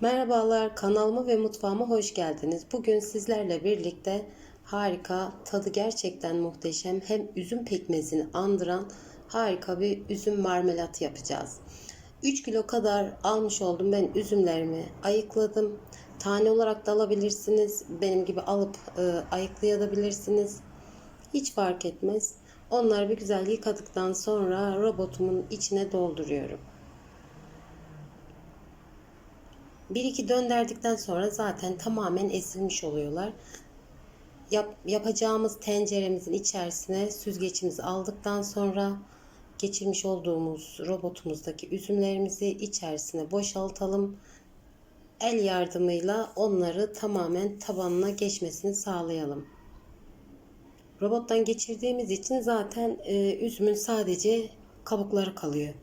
Merhabalar, kanalıma ve mutfağıma hoş geldiniz. Bugün sizlerle birlikte harika, tadı gerçekten muhteşem, hem üzüm pekmezini andıran harika bir üzüm marmelatı yapacağız. 3 kilo kadar almış oldum ben üzümlerimi ayıkladım. Tane olarak da alabilirsiniz. Benim gibi alıp e, ayıklayabilirsiniz. Hiç fark etmez. Onları bir güzel yıkadıktan sonra robotumun içine dolduruyorum. Bir iki döndürdükten sonra zaten tamamen ezilmiş oluyorlar. Yap, yapacağımız tenceremizin içerisine süzgecimizi aldıktan sonra geçirmiş olduğumuz robotumuzdaki üzümlerimizi içerisine boşaltalım. El yardımıyla onları tamamen tabanına geçmesini sağlayalım. Robottan geçirdiğimiz için zaten e, üzümün sadece kabukları kalıyor.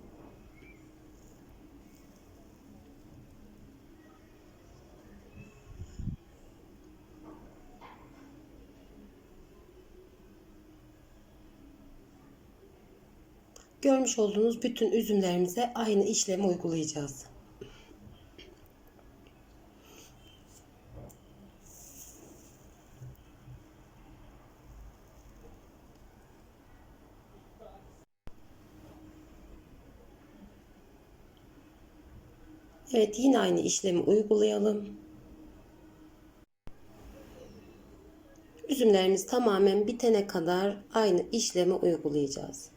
Görmüş olduğunuz bütün üzümlerimize aynı işlemi uygulayacağız. Evet yine aynı işlemi uygulayalım. Üzümlerimiz tamamen bitene kadar aynı işlemi uygulayacağız.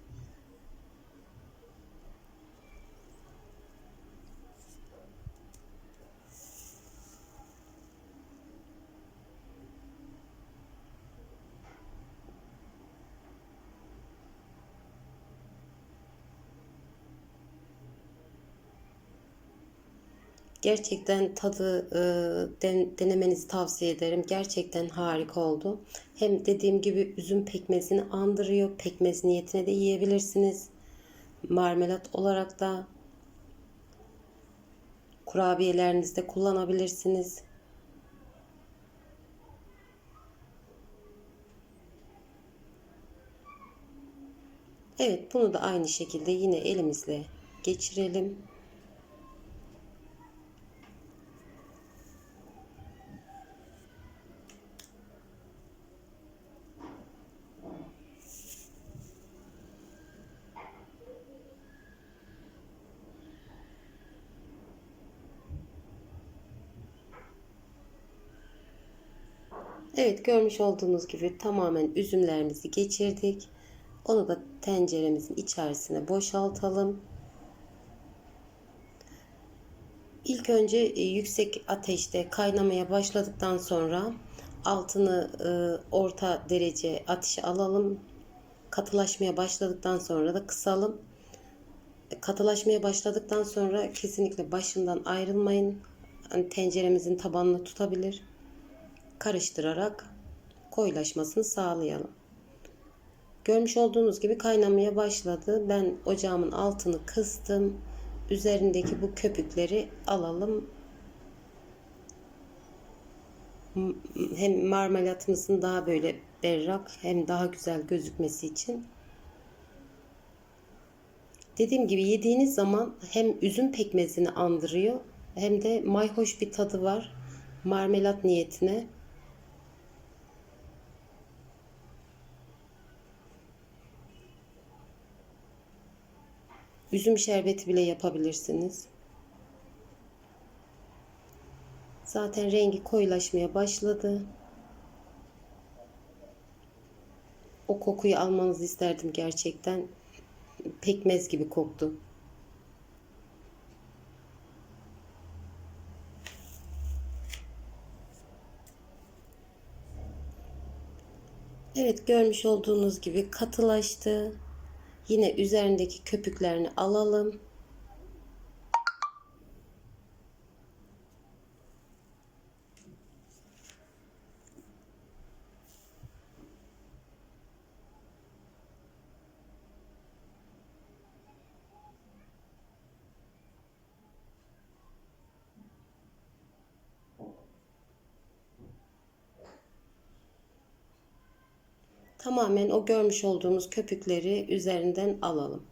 Gerçekten tadı e, den, denemenizi tavsiye ederim. Gerçekten harika oldu. Hem dediğim gibi üzüm pekmezini andırıyor. Pekmez niyetine de yiyebilirsiniz. Marmelat olarak da kurabiyelerinizde kullanabilirsiniz. Evet bunu da aynı şekilde yine elimizle geçirelim. Evet görmüş olduğunuz gibi tamamen üzümlerimizi geçirdik. Onu da tenceremizin içerisine boşaltalım. İlk önce e, yüksek ateşte kaynamaya başladıktan sonra altını e, orta derece ateşe alalım. Katılaşmaya başladıktan sonra da kısalım. E, katılaşmaya başladıktan sonra kesinlikle başından ayrılmayın. Hani tenceremizin tabanını tutabilir karıştırarak koyulaşmasını sağlayalım. Görmüş olduğunuz gibi kaynamaya başladı. Ben ocağımın altını kıstım. Üzerindeki bu köpükleri alalım. Hem marmelatımızın daha böyle berrak hem daha güzel gözükmesi için. Dediğim gibi yediğiniz zaman hem üzüm pekmezini andırıyor hem de mayhoş bir tadı var. Marmelat niyetine. Üzüm şerbeti bile yapabilirsiniz. Zaten rengi koyulaşmaya başladı. O kokuyu almanızı isterdim gerçekten. Pekmez gibi koktu. Evet görmüş olduğunuz gibi katılaştı. Yine üzerindeki köpüklerini alalım. Tamamen o görmüş olduğumuz köpükleri üzerinden alalım.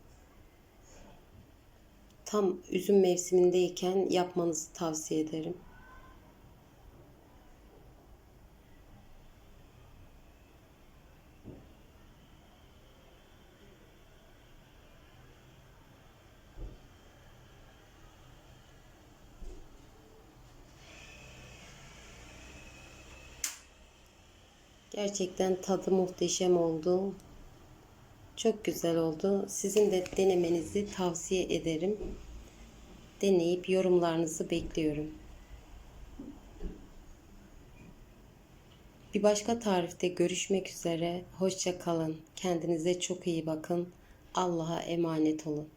tam üzüm mevsimindeyken yapmanızı tavsiye ederim. Gerçekten tadı muhteşem oldu. Çok güzel oldu. Sizin de denemenizi tavsiye ederim. Deneyip yorumlarınızı bekliyorum. Bir başka tarifte görüşmek üzere. Hoşça kalın. Kendinize çok iyi bakın. Allah'a emanet olun.